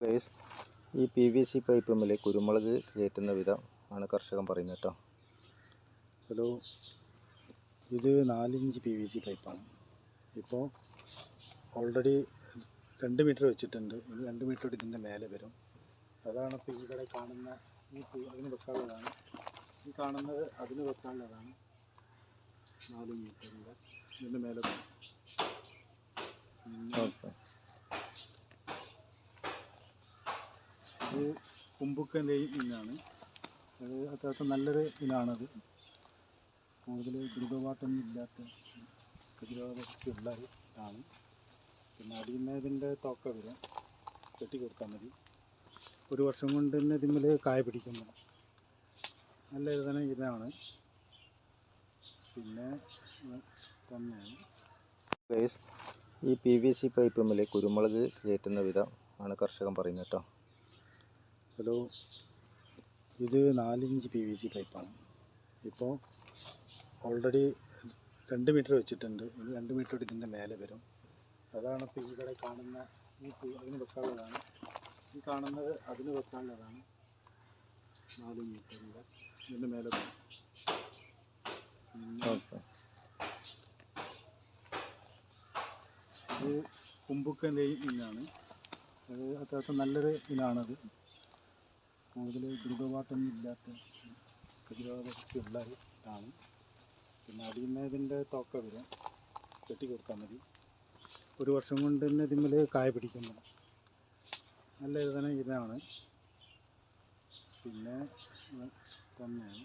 Guys ഈ P V C pipe മേലെ കുരുമുളക് കയറ്റുന്ന വിധം ആണ് കർഷകൻ പറയുന്നത് കേട്ടോ. ഹലോ ഇത് നാലിഞ്ച് പി വി സി പൈപ്പാണ് ഇപ്പോൾ ഓൾറെഡി രണ്ട് മീറ്റർ വെച്ചിട്ടുണ്ട്. ഇനി രണ്ട് മീറ്റർ ഇതിന്റെ മേലെ വരും. അതാണ് ഇപ്പോൾ ഇവിടെ കാണുന്ന ഈ അതിന് വെക്കാനുള്ളതാണ്. ഈ കാണുന്നത് അതിന് വെക്കാനുള്ളതാണ് നാല് മീറ്ററിന്റെ ഇതിന്റെ മേലെ വരും പിന്നെ ഓക്കെ ഇത് കുമ്പുക്കന്റെ ഇനാണ്. അത് അത്യാവശ്യം നല്ലൊരു ഇനാണത്. കൂടുതൽ ദ്രുതപാട്ടൊന്നും ഇല്ലാത്ത പ്രതിരോധശക്തിയുള്ള ഇതാണ് പിന്നെ അടിയുന്നതിന്റെ തോക്ക വരും കെട്ടി കൊടുത്താൽ മതി. ഒരു വർഷം കൊണ്ട് തന്നെ ഇതിന്മേൽ കായ പിടിക്കുന്നു. നല്ല ഇത് തന്നെ ഇതാണ് പിന്നെ തന്നെയാണ്. ഈ പി വി സി പൈപ്പുമ്മിൽ കുരുമുളക് കയറ്റുന്ന വിധം ആണ് കർഷകൻ പറയുന്നത് കേട്ടോ. ഹലോ. ഇത് നാലിഞ്ച് പി വി സി പൈപ്പാണ്. ഇപ്പോൾ ഓൾറെഡി രണ്ട് മീറ്റർ വെച്ചിട്ടുണ്ട്. ഇത് രണ്ട് മീറ്റർ ഇതിന്റെ മേലെ വരും. അതാണ് ഇപ്പോൾ ഇവിടെ കാണുന്ന ഈ അതിന് വെക്കാനുള്ളതാണ്. ഈ കാണുന്നത് അതിന് വെക്കാനുള്ളതാണ്. നാല് മീറ്ററിന്റെ ഇതിന്റെ മേലെ വരും. ഇത് കുമ്പുക്കന്റെ ഇനാണ്. അത് അത്യാവശ്യം നല്ലൊരു ഇനാണത്. കൂടുതൽ ദ്രുതപാട്ടൊന്നും ഇല്ലാത്ത ഇതാണ്. പിന്നെ അടിയുന്നതിന്റെ തൊക്ക വരും കെട്ടി കൊടുത്താൽ മതി. ഒരു വർഷം കൊണ്ട് തന്നെ ഇതിന്മേൽ കായ പിടിക്കുന്നു. നല്ല ഇതാണ് ഇതാണ്. പിന്നെ തന്നെയാണ്.